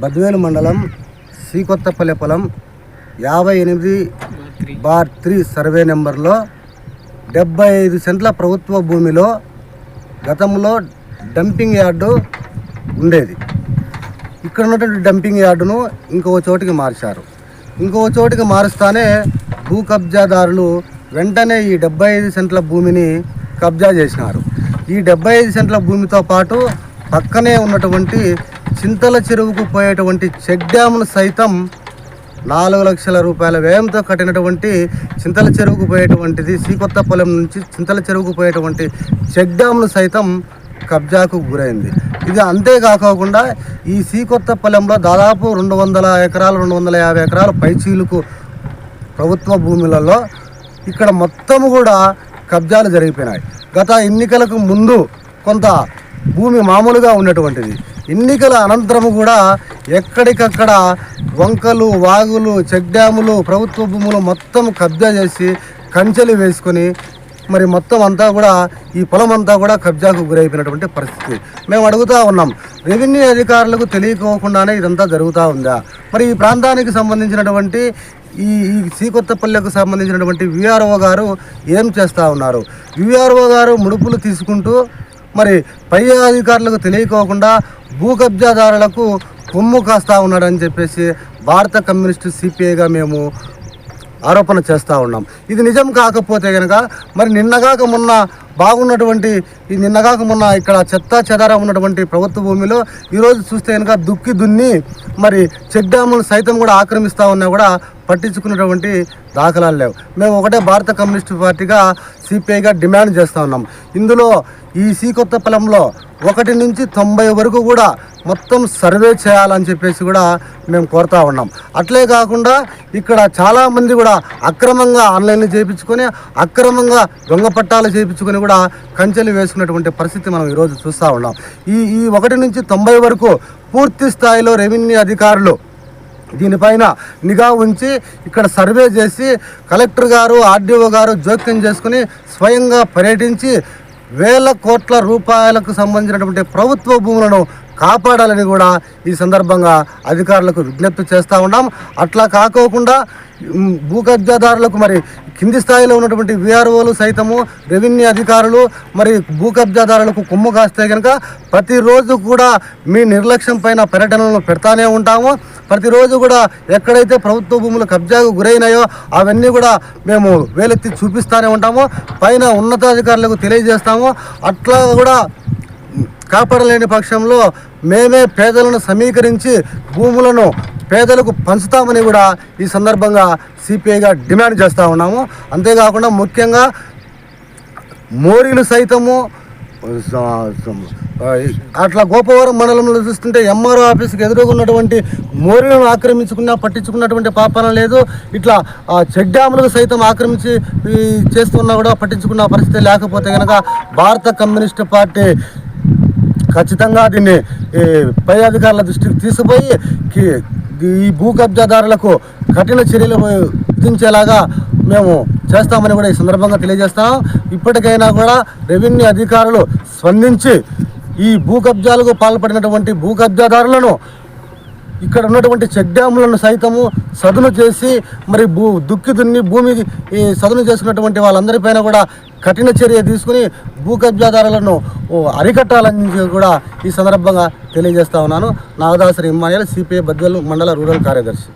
బద్వేలు మండలం శ్రీకొత్తపల్లి పొలం యాభై ఎనిమిది బార్ త్రీ సర్వే నెంబర్లో డెబ్బై ఐదు సెంట్ల ప్రభుత్వ భూమిలో గతంలో డంపింగ్ యార్డు ఉండేది. ఇక్కడ ఉన్నటువంటి డంపింగ్ యార్డును ఇంకో చోటికి మార్చారు. ఇంకో చోటికి మారుస్తానే భూ కబ్జాదారులు వెంటనే ఈ డెబ్బై ఐదు సెంట్ల భూమిని కబ్జా చేసినారు. ఈ డెబ్బై ఐదు సెంట్ల భూమితో పాటు పక్కనే ఉన్నటువంటి చింతల చెరువుకు పోయేటువంటి చెక్ డ్యామ్ను సైతం నాలుగు లక్షల రూపాయల వ్యయంతో కట్టినటువంటి చింతల చెరువుకు పోయేటువంటిది శ్రీకొత్తపల్లం నుంచి చింతల చెరువుకు పోయేటువంటి చెక్ డ్యామ్ను సైతం కబ్జాకు గురైంది. ఇది అంతేకాకుండా ఈ శ్రీకొత్తపల్లంలో దాదాపు రెండు వందల ఎకరాలు రెండు వందల యాభై ఎకరాల పైచీలకు ప్రభుత్వ భూములలో ఇక్కడ మొత్తం కూడా కబ్జాలు జరిగిపోయినాయి. గత ఎన్నికలకు ముందు కొంత భూమి మామూలుగా ఉన్నటువంటిది. ఎన్నికల అనంతరం కూడా ఎక్కడికక్కడ వంకలు వాగులు చెక్ డ్యాములు ప్రభుత్వ భూములు మొత్తం కబ్జా చేసి కంచెలు వేసుకొని మరి మొత్తం అంతా కూడా ఈ పొలం అంతా కూడా కబ్జాకు గురైపోయినటువంటి పరిస్థితి. మేము అడుగుతా ఉన్నాం. రెవెన్యూ అధికారులకు తెలియకోకుండానే ఇదంతా జరుగుతూ ఉందా? మరి ఈ ప్రాంతానికి సంబంధించినటువంటి ఈ ఈ శ్రీకొత్తపల్లెకు సంబంధించినటువంటి విఆర్ఓ గారు ఏం చేస్తూ ఉన్నారు? విఆర్ఓ గారు ముడుపులు తీసుకుంటూ మరి పై అధికారులకు తెలియకోకుండా భూ కబ్జాదారులకు కొమ్ము కాస్తా ఉన్నాడని చెప్పేసి భారత కమ్యూనిస్టు సిపిఐగా మేము ఆరోపణ చేస్తూ ఉన్నాం. ఇది నిజం కాకపోతే కనుక మరి నిన్నగాక మొన్న బాగున్నటువంటి ఈ నిన్నగాక మొన్న ఇక్కడ చెత్త చెదారం ఉన్నటువంటి ప్రభుత్వ భూమిలో ఈరోజు చూస్తే కనుక దుక్కి దున్ని మరి చెక్ డ్యాములు సైతం కూడా ఆక్రమిస్తూ ఉన్నా కూడా పట్టించుకున్నటువంటి దాఖలాలు లేవు. మేము ఒకటే భారత కమ్యూనిస్టు పార్టీగా సిపిఐగా డిమాండ్ చేస్తూ ఉన్నాం. ఇందులో ఈ శ్రీకొత్తపల్లంలో ఒకటి నుంచి తొంభై వరకు కూడా మొత్తం సర్వే చేయాలని చెప్పేసి కూడా మేము కోరుతా ఉన్నాం. అట్లే కాకుండా ఇక్కడ చాలామంది కూడా అక్రమంగా ఆన్లైన్లో చేయించుకొని అక్రమంగా దొంగ పట్టాలు చేయించుకొని కూడా కంచెలు వేసుకున్నటువంటి పరిస్థితి మనం ఈరోజు చూస్తూ ఉన్నాం. ఈ ఈ ఒకటి నుంచి తొంభై వరకు పూర్తి స్థాయిలో రెవెన్యూ అధికారులు దీనిపైన నిఘా ఉంచి ఇక్కడ సర్వే చేసి కలెక్టర్ గారు ఆర్డీఓ గారు జోక్యం చేసుకుని స్వయంగా పర్యటించి వేల కోట్ల రూపాయలకు సంబంధించినటువంటి ప్రభుత్వ భూములను కాపాడాలని కూడా ఈ సందర్భంగా అధికారులకు విజ్ఞప్తి చేస్తూ ఉన్నాం. అట్లా కాకోకుండా భూకబ్జాదారులకు భూ కబ్జాదారులకు మరి కింది స్థాయిలో ఉన్నటువంటి విఆర్ఓలు సైతము రెవెన్యూ అధికారులు మరి భూ కబ్జాదారులకు కొమ్ము కాస్తే కనుక ప్రతిరోజు కూడా మీ నిర్లక్ష్యం పైన పర్యటనలు పెడతానే ఉంటాము. ప్రతిరోజు కూడా ఎక్కడైతే ప్రభుత్వ భూములు కబ్జాకు గురైనాయో అవన్నీ కూడా మేము వేలెత్తి చూపిస్తూనే ఉంటాము. పైన ఉన్నతాధికారులకు తెలియజేస్తాము. అట్లా కూడా కాపాడలేని పక్షంలో మేమే పేదలను సమీకరించి భూములను పేదలకు పంచుతామని కూడా ఈ సందర్భంగా సిపిఐగా డిమాండ్ చేస్తూ ఉన్నాము. అంతేకాకుండా ముఖ్యంగా మోరీలు సైతము అట్లా గోపవరం మండలంలో చూస్తుంటే ఎంఆర్ఓ ఆఫీస్కి ఎదురుగా ఉన్నటువంటి మోరీలను ఆక్రమించుకున్న పట్టించుకున్నటువంటి పాపన లేదు. ఇట్లా ఆ, చెక్ డ్యాములకు సైతం ఆక్రమించి చేస్తున్నా కూడా పట్టించుకున్న పరిస్థితి లేకపోతే కనుక భారత కమ్యూనిస్ట్ పార్టీ ఖచ్చితంగా దీన్ని ఈ, పై అధికారుల దృష్టికి తీసుకుపోయి ఈ భూ కబ్జాదారులకు కఠిన చర్యలు విధించేలాగా మేము చేస్తామని కూడా ఈ సందర్భంగా తెలియజేస్తాం. ఇప్పటికైనా కూడా రెవెన్యూ అధికారులు స్పందించి ఈ భూ కబ్జాలకు పాల్పడినటువంటి భూ కబ్జాదారులను ఇక్కడ ఉన్నటువంటి చెక్ డ్యాములను సైతము సదును చేసి మరి భూ దుక్కి దున్ని భూమి సదును చేసుకున్నటువంటి వాళ్ళందరిపైన కూడా కఠిన చర్య తీసుకుని భూ కబ్జాదారులను అరికట్టాలని కూడా ఈ సందర్భంగా తెలియజేస్తా ఉన్నాను. నాగదాసరి ఇమ్మానియల్ సిపిఐ బద్వెల్ మండల రూరల్ కార్యదర్శి.